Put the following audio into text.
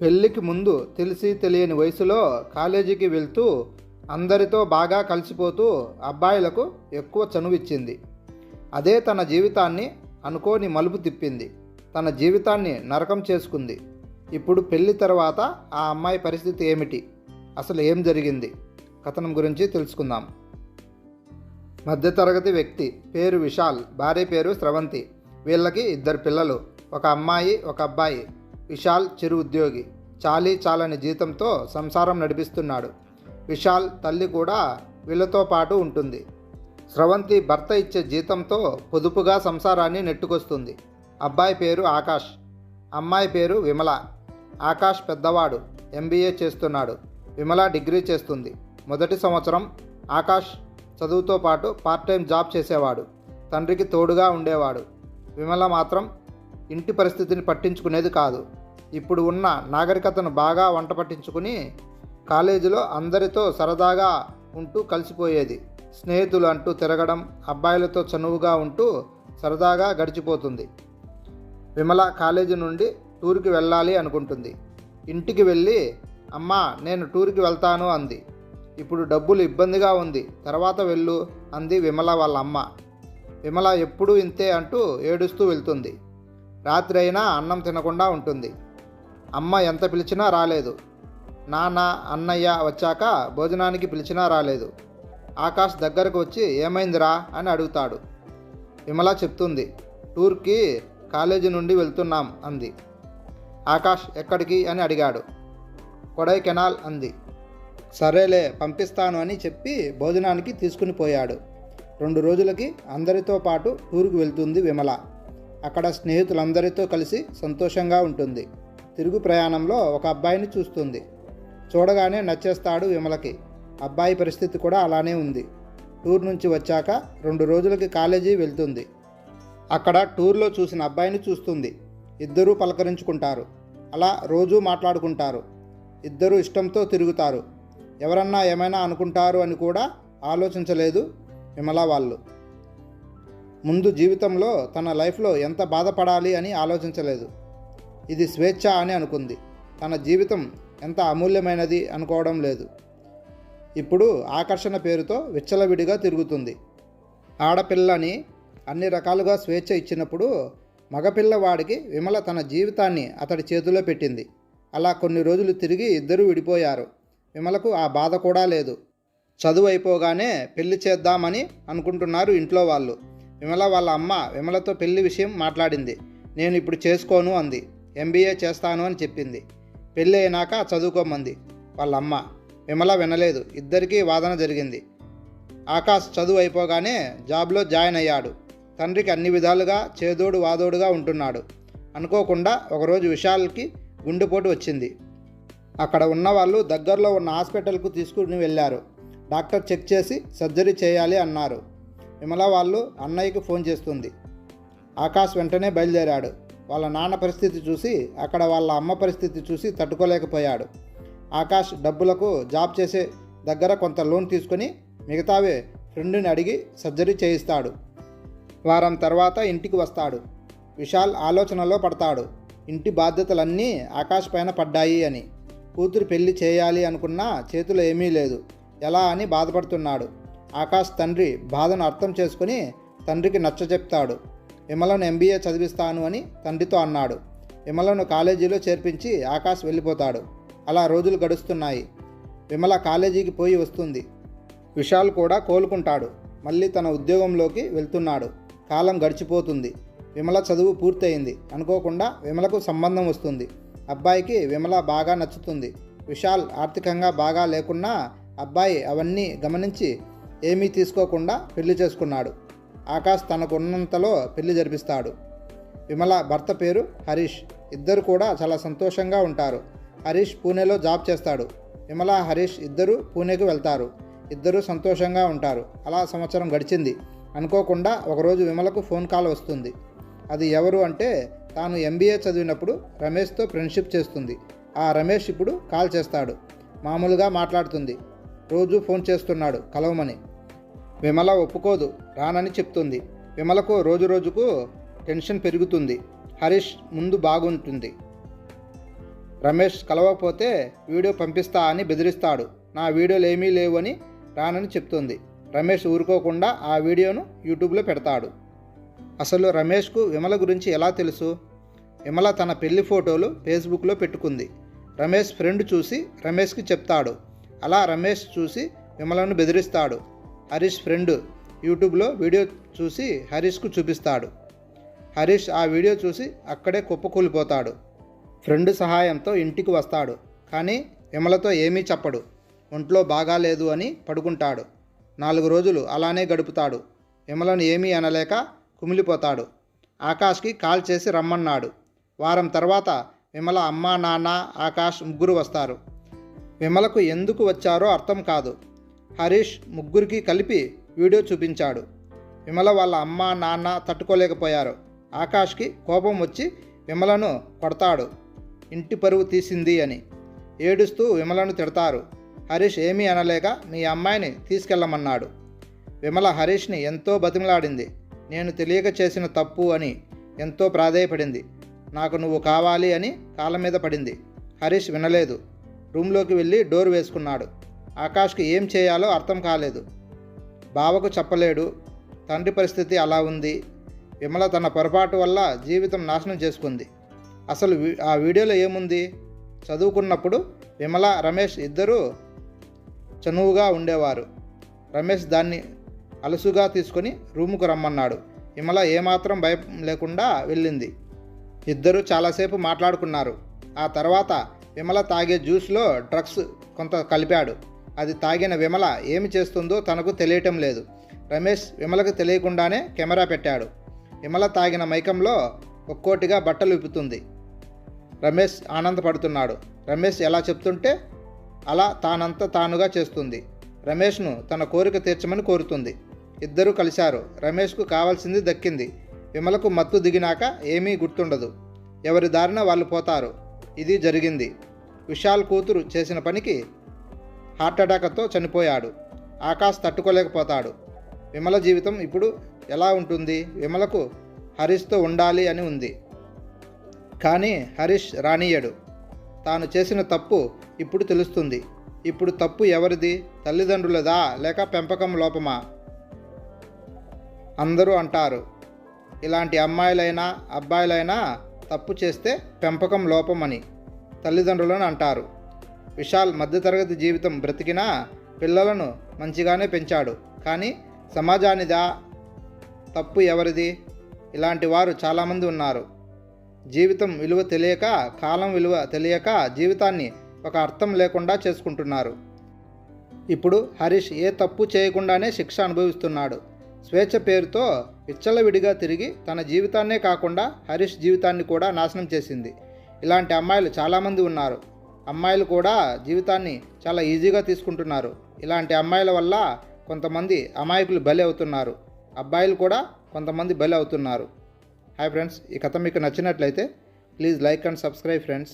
పెళ్ళికి ముందు తెలిసి తెలియని వయసులో కాలేజీకి వెళ్తూ అందరితో బాగా కలిసిపోతూ అబ్బాయిలకు ఎక్కువ చనువిచ్చింది. అదే తన జీవితాన్ని అనుకోని మలుపు తిప్పింది. తన జీవితాన్ని నరకం చేసుకుంది. ఇప్పుడు పెళ్ళి తర్వాత ఆ అమ్మాయి పరిస్థితి ఏమిటి? అసలు ఏం జరిగింది? కథనం గురించి తెలుసుకుందాం. మధ్యతరగతి వ్యక్తి పేరు విశాల్ భార్య పేరు స్రవంతి. వీళ్ళకి ఇద్దరు పిల్లలు. ఒక అమ్మాయి ఒక అబ్బాయి. విశాల్ చిరు ఉద్యోగి. చాలీ చాలని జీతంతో సంసారం నడిపిస్తున్నాడు. విశాల్ తల్లి కూడా వీళ్ళతో పాటు ఉంటుంది. స్రవంతి భర్త ఇచ్చే జీతంతో పొదుపుగా సంసారాన్ని నెట్టుకొస్తుంది. అబ్బాయి పేరు ఆకాష్. అమ్మాయి పేరు విమల. ఆకాష్ పెద్దవాడు. ఎంబీఏ చేస్తున్నాడు. విమల డిగ్రీ చేస్తుంది. మొదటి సంవత్సరం ఆకాష్ చదువుతో పాటు పార్ట్ టైం జాబ్ చేసేవాడు. తండ్రికి తోడుగా ఉండేవాడు. విమల మాత్రం ఇంటి పరిస్థితిని పట్టించుకునేది కాదు. ఇప్పుడు ఉన్న నాగరికతను బాగా వంట పట్టించుకుని కాలేజీలో అందరితో సరదాగా ఉంటూ కలిసిపోయేది. స్నేహితులు అంటూ తిరగడం అబ్బాయిలతో చనువుగా ఉంటూ సరదాగా గడిచిపోతుంది. విమల కాలేజీ నుండి టూర్కి వెళ్ళాలి అనుకుంటుంది. ఇంటికి వెళ్ళి అమ్మా నేను టూర్కి వెళ్తాను అంది. ఇప్పుడు డబ్బులు ఇబ్బందిగా ఉంది తర్వాత వెళ్ళు అంది విమల వాళ్ళ అమ్మ. విమల ఎప్పుడూ ఇంతే అంటూ ఏడుస్తూ వెళ్తుంది. రాత్రి అయినా అన్నం తినకుండా ఉంటుంది. అమ్మ ఎంత పిలిచినా రాలేదు. నాన్న అన్నయ్య వచ్చాక భోజనానికి పిలిచినా రాలేదు. ఆకాష్ దగ్గరకు వచ్చి ఏమైందిరా అని అడుగుతాడు. విమల చెప్తుంది టూర్కి కాలేజీ నుండి వెళ్తున్నాం అంది. ఆకాష్ ఎక్కడికి అని అడిగాడు. కొడైకెనాల్ అంది. సరేలే పంపిస్తాను అని చెప్పి భోజనానికి తీసుకుని పోయాడు. రెండు రోజులకి అందరితో పాటు టూర్కి వెళ్తుంది విమల. అక్కడ స్నేహితులందరితో కలిసి సంతోషంగా ఉంటుంది. తిరుగు ప్రయాణంలో ఒక అబ్బాయిని చూస్తుంది. చూడగానే నచ్చేస్తాడు విమలకి. అబ్బాయి పరిస్థితి కూడా అలానే ఉంది. టూర్ నుంచి వచ్చాక రెండు రోజులకి కాలేజీ వెళ్తుంది. అక్కడ టూర్లో చూసిన అబ్బాయిని చూస్తుంది. ఇద్దరూ పలకరించుకుంటారు. అలా రోజూ మాట్లాడుకుంటారు. ఇద్దరు ఇష్టంతో తిరుగుతారు. ఎవరన్నా ఏమైనా అనుకుంటారు అని కూడా ఆలోచించలేదు విమల వాళ్ళు. ముందు జీవితంలో తన లైఫ్లో ఎంత బాధపడాలి అని ఆలోచించలేదు. ఇది స్వేచ్ఛ అని అనుకుంది. తన జీవితం ఎంత అమూల్యమైనది అనుకోవడం లేదు. ఇప్పుడు ఆకర్షణ పేరుతో విచ్చలవిడిగా తిరుగుతుంది. ఆడపిల్లని అన్ని రకాలుగా స్వేచ్ఛ ఇచ్చినప్పుడు మగపిల్లవాడికి విమల తన జీవితాన్ని అతడి చేతిలో పెట్టింది. అలా కొన్ని రోజులు తిరిగి ఇద్దరూ విడిపోయారు. విమలకు ఆ బాధ కూడా లేదు. చదువు అయిపోగానే పెళ్ళి చేద్దామని అనుకుంటున్నారు ఇంట్లో వాళ్ళు. విమల వాళ్ళ అమ్మ విమలతో పెళ్ళి విషయం మాట్లాడింది. నేను ఇప్పుడు చేసుకోను అంది. ఎంబీఏ చేస్తాను అని చెప్పింది. పెళ్ళి అయినాక చదువుకోమంది. వాళ్ళ అమ్మ విమల వినలేదు. ఇద్దరికీ వాదన జరిగింది. ఆకాష్ చదువు అయిపోగానే జాబ్లో జాయిన్ అయ్యాడు. తండ్రికి అన్ని విధాలుగా చేదోడు వాదోడుగా ఉంటున్నాడు. అనుకోకుండా ఒకరోజు విశాల్కి గుండెపోటు వచ్చింది. అక్కడ ఉన్న వాళ్ళు దగ్గరలో ఉన్న హాస్పిటల్కు తీసుకుని వెళ్ళారు. డాక్టర్ చెక్ చేసి సర్జరీ చేయాలి అన్నారు. విమల వాళ్ళు అన్నయ్యకి ఫోన్ చేస్తుంది. ఆకాష్ వెంటనే బయలుదేరాడు. వాళ్ళ నాన్న పరిస్థితి చూసి అక్కడ వాళ్ళ అమ్మ పరిస్థితి చూసి తట్టుకోలేకపోయాడు. ఆకాష్ డబ్బులకు జాబ్ చేసే దగ్గర కొంత లోన్ తీసుకొని మిగతావే ఫ్రెండ్ని అడిగి సర్జరీ చేయిస్తాడు. వారం తర్వాత ఇంటికి వస్తాడు. విశాల్ ఆలోచనలో పడతాడు. ఇంటి బాధ్యతలన్నీ ఆకాష్ పైన పడ్డాయి అని. కూతురు పెళ్ళి చేయాలి అనుకున్నా చేతులు ఏమీ లేదు. ఎలా అని బాధపడుతున్నాడు. ఆకాష్ తండ్రి బాధను అర్థం చేసుకుని తండ్రికి నచ్చచెప్తాడు విమలను ఎంబీఏ చదివిస్తాను అని తండ్రితో అన్నాడు. విమలను కాలేజీలో చేర్పించి ఆకాష్ వెళ్ళిపోతాడు. అలా రోజులు గడుస్తున్నాయి. విమల కాలేజీకి పోయి వస్తుంది. విశాల్ కూడా కోలుకుంటాడు. మళ్ళీ తన ఉద్యోగంలోకి వెళ్తున్నాడు. కాలం గడిచిపోతుంది. విమల చదువు పూర్తయింది. అనుకోకుండా విమలకు సంబంధం వస్తుంది. అబ్బాయికి విమల బాగా నచ్చుతుంది. విశాల్ ఆర్థికంగా బాగా లేకున్నా అబ్బాయి అవన్నీ గమనించి ఏమీ తీసుకోకుండా పెళ్ళి చేసుకున్నాడు. ఆకాష్ తనకున్నంతలో పెళ్ళి జరిపిస్తాడు. విమల భర్త పేరు హరీష్. ఇద్దరు కూడా చాలా సంతోషంగా ఉంటారు. హరీష్ పూణేలో జాబ్ చేస్తాడు. విమల హరీష్ ఇద్దరు పూణేకు వెళ్తారు. ఇద్దరు సంతోషంగా ఉంటారు. అలా సంవత్సరం గడిచింది. అనుకోకుండా ఒకరోజు విమలకు ఫోన్ కాల్ వస్తుంది. అది ఎవరు అంటే తాను ఎంబీఏ చదివినప్పుడు రమేష్తో ఫ్రెండ్షిప్ చేస్తుంది. ఆ రమేష్ ఇప్పుడు కాల్ చేస్తాడు. మామూలుగా మాట్లాడుతుంది. రోజు ఫోన్ చేస్తున్నాడు. కలవమని. విమల ఒప్పుకోదు. రానని చెప్తుంది. విమలకు రోజు రోజుకు టెన్షన్ పెరుగుతుంది. హరీష్ ముందు బాగుంటుంది. రమేష్ కలవకపోతే వీడియో పంపిస్తా అని బెదిరిస్తాడు. నా వీడియోలు ఏమీ లేవు అని రానని చెప్తుంది. రమేష్ ఊరుకోకుండా ఆ వీడియోను యూట్యూబ్లో పెడతాడు. అసలు రమేష్కు విమల గురించి ఎలా తెలుసు? విమల తన పెళ్ళి ఫోటోలు ఫేస్బుక్లో పెట్టుకుంది. రమేష్ ఫ్రెండ్ చూసి రమేష్కి చెప్తాడు. అలా రమేష్ చూసి విమలను బెదిరిస్తాడు. హరీష్ ఫ్రెండ్ యూట్యూబ్లో వీడియో చూసి హరీష్కు చూపిస్తాడు. హరీష్ ఆ వీడియో చూసి అక్కడే కుప్పకూలిపోతాడు. ఫ్రెండ్ సహాయంతో ఇంటికి వస్తాడు. కానీ విమలతో ఏమీ చెప్పడు. ఒంట్లో బాగాలేదు అని పడుకుంటాడు. నాలుగు రోజులు అలానే గడుపుతాడు. విమలను ఏమీ అనలేక కుమిలిపోతాడు. ఆకాష్కి కాల్ చేసి రమ్మన్నాడు. వారం తర్వాత విమల అమ్మ నాన్న ఆకాష్ ముగ్గురు వస్తారు. విమలకు ఎందుకు వచ్చారో అర్థం కాదు. హరీష్ ముగ్గురికి కలిపి వీడియో చూపించాడు. విమల వాళ్ళ అమ్మ నాన్న తట్టుకోలేకపోయారు. ఆకాష్కి కోపం వచ్చి విమలను కొడతాడు. ఇంటి పరువు తీసింది అని. ఏడుస్తూ విమలను తిడతారు. హరీష్ ఏమీ అనలేక మీ అమ్మాయిని తీసుకెళ్ళమన్నాడు. విమల హరీష్ని ఎంతో బతిమలాడింది. నేను తెలియక చేసిన తప్పు అని ఎంతో ప్రాధేయపడింది. నాకు నువ్వు కావాలి అని కాళ్ళ మీద పడింది. హరీష్ వినలేదు. రూమ్లోకి వెళ్ళి డోర్ వేసుకున్నాడు. ఆకాష్కి ఏం చేయాలో అర్థం కాలేదు. బావకు చెప్పలేడు తండ్రి పరిస్థితి అలా ఉంది. విమల తన పొరపాటు వల్ల జీవితం నాశనం చేసుకుంది. అసలు ఆ వీడియోలో ఏముంది? చదువుకున్నప్పుడు విమల రమేష్ ఇద్దరూ చనువుగా ఉండేవారు. రమేష్ దాన్ని అలసుగా తీసుకొని రూముకు రమ్మన్నాడు. విమల ఏమాత్రం భయం లేకుండా వెళ్ళింది. ఇద్దరు చాలాసేపు మాట్లాడుకున్నారు. ఆ తర్వాత విమల తాగే జ్యూస్లో డ్రగ్స్ కొంత కలిపాడు. అది తాగిన విమల ఏమి చేస్తుందో తనకు తెలియటం లేదు. రమేష్ విమలకు తెలియకుండానే కెమెరా పెట్టాడు. విమల తాగిన మైకంలో ఒక్కోటిగా బట్టలు విప్పుతుంది. రమేష్ ఆనందపడుతున్నాడు. రమేష్ ఎలా చెప్తుంటే అలా తానంత తానుగా చేస్తుంది. రమేష్ను తన కోరిక తీర్చమని కోరుతుంది. ఇద్దరూ కలిశారు. రమేష్కు కావాల్సింది దక్కింది. విమలకు మత్తు దిగినాక ఏమీ గుర్తుండదు. ఎవరి దారిన వాళ్ళు పోతారు. ఇది జరిగింది. విశాల్ కూతురు చేసిన పనికి హార్ట్ అటాక్తో చనిపోయాడు. ఆకాష్ తట్టుకోలేకపోతాడు. విమల జీవితం ఇప్పుడు ఎలా ఉంటుంది? విమలకు హరీష్తో ఉండాలి అని ఉంది. కానీ హరీష్ రానియడు. తాను చేసిన తప్పు ఇప్పుడు తెలుస్తుంది. ఇప్పుడు తప్పు ఎవరిది? తల్లిదండ్రులదా? లేక పెంపకం లోపమా? అందరూ అంటారు. ఇలాంటి అమ్మాయిలైనా అబ్బాయిలైనా తప్పు చేస్తే పెంపకం లోపమని తల్లిదండ్రులను అంటారు. విశాల్ మధ్యతరగతి జీవితం బ్రతికినా పిల్లలను మంచిగానే పెంచాడు. కానీ సమాజానిదా తప్పు ఎవరిది? ఇలాంటి వారు చాలామంది ఉన్నారు. జీవితం విలువ తెలియక కాలం విలువ తెలియక జీవితాన్ని ఒక అర్థం లేకుండా చేసుకుంటున్నారు. ఇప్పుడు హరీష్ ఏ తప్పు చేయకుండానే శిక్ష అనుభవిస్తున్నాడు. స్వేచ్ఛ పేరుతో విచ్చలవిడిగా తిరిగి తన జీవితాన్నే కాకుండా హరీష్ జీవితాన్ని కూడా నాశనం చేసింది. ఇలాంటి అమ్మాయిలు చాలామంది ఉన్నారు. అమ్మాయిలు కూడా జీవితాన్ని చాలా ఈజీగా తీసుకుంటున్నారు. ఇలాంటి అమ్మాయిల వల్ల కొంతమంది అమాయకులు బలి అవుతున్నారు. అబ్బాయిలు కూడా కొంతమంది బలి అవుతున్నారు. హాయ్ ఫ్రెండ్స్ ఈ కథ మీకు నచ్చినట్లయితే please like and subscribe friends